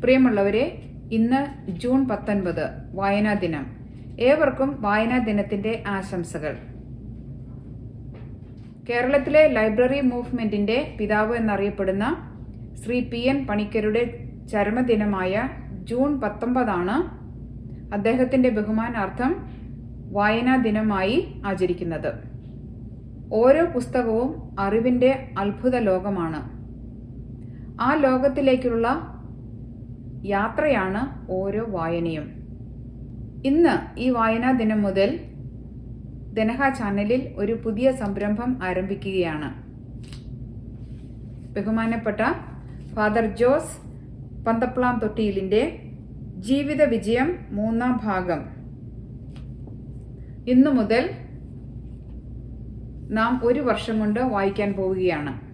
പ്രിയമുള്ളവരെ ഇന്ന് ജൂൺ പത്തൊൻപത് വായനാ ദിനം. ഏവർക്കും വായനാ ദിനത്തിന്റെ ആശംസകൾ. കേരളത്തിലെ ലൈബ്രറി മൂവ്മെന്റിന്റെ പിതാവ് എന്നറിയപ്പെടുന്ന ശ്രീ പി എൻ പണിക്കരുടെ ചരമദിനമായ ജൂൺ പത്തൊമ്പതാണ് അദ്ദേഹത്തിന്റെ ബഹുമാനാർത്ഥം വായനാ ദിനമായി ആചരിക്കുന്നത്. ഓരോ പുസ്തകവും അറിവിന്റെ അത്ഭുത ലോകമാണ്. ആ ലോകത്തിലേക്കുള്ള യാത്രയാണ് ഓരോ വായനയും. ഇന്ന് ഈ വായനാ ദിനം മുതൽ ദനഹ ചാനലിൽ ഒരു പുതിയ സംരംഭം ആരംഭിക്കുകയാണ്. ബഹുമാനപ്പെട്ട ഫാദർ ജോസ് പന്തപ്ലാം തൊട്ടിയിലിന്റെ ജീവിത വിജയം മൂന്നാം ഭാഗം. ഇന്നു മുതൽ നാം ഒരു വർഷം കൊണ്ട് വായിക്കാൻ പോവുകയാണ്.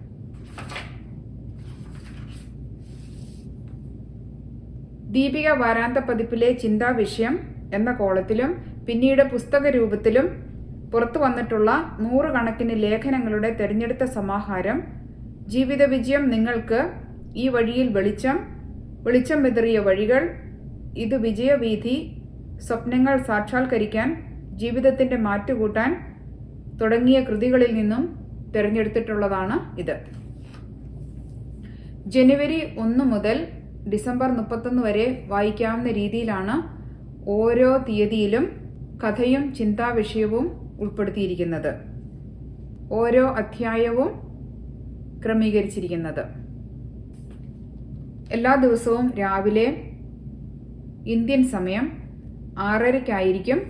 ദീപിക വാരാന്ത പതിപ്പിലെ ചിന്താവിഷയം എന്ന കോളത്തിലും പിന്നീട് പുസ്തക രൂപത്തിലും പുറത്തു വന്നിട്ടുള്ള നൂറുകണക്കിന് ലേഖനങ്ങളുടെ തെരഞ്ഞെടുത്ത സമാഹാരം ജീവിത വിജയം നിങ്ങൾക്ക് ഈ വഴിയിൽ വെളിച്ചം വെളിച്ചം വിതറിയ വഴികൾ ഇത് വിജയവീഥി സ്വപ്നങ്ങൾ സാക്ഷാത്കരിക്കാൻ ജീവിതത്തിന്റെ മാറ്റുകൂട്ടാൻ തുടങ്ങിയ കൃതികളിൽ നിന്നും തിരഞ്ഞെടുത്തിട്ടുള്ളതാണ് ഇത്. ജനുവരി ഒന്ന് മുതൽ ഡിസംബർ മുപ്പത്തൊന്ന് വരെ വായിക്കാവുന്ന രീതിയിലാണ് ഓരോ തീയതിയിലും കഥയും ചിന്താവിഷയവും ഉൾപ്പെടുത്തിയിരിക്കുന്നത്. ഓരോ അധ്യായവും ക്രമീകരിച്ചിരിക്കുന്നത്. എല്ലാ ദിവസവും രാവിലെ ഇന്ത്യൻ സമയം ആറരയ്ക്കായിരിക്കും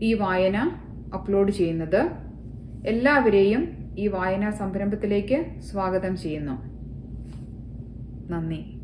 ഈ വായന അപ്ലോഡ് ചെയ്യുന്നത്. എല്ലാവരെയും ഈ വായനാ സംരംഭത്തിലേക്ക് സ്വാഗതം ചെയ്യുന്നു. 纳尼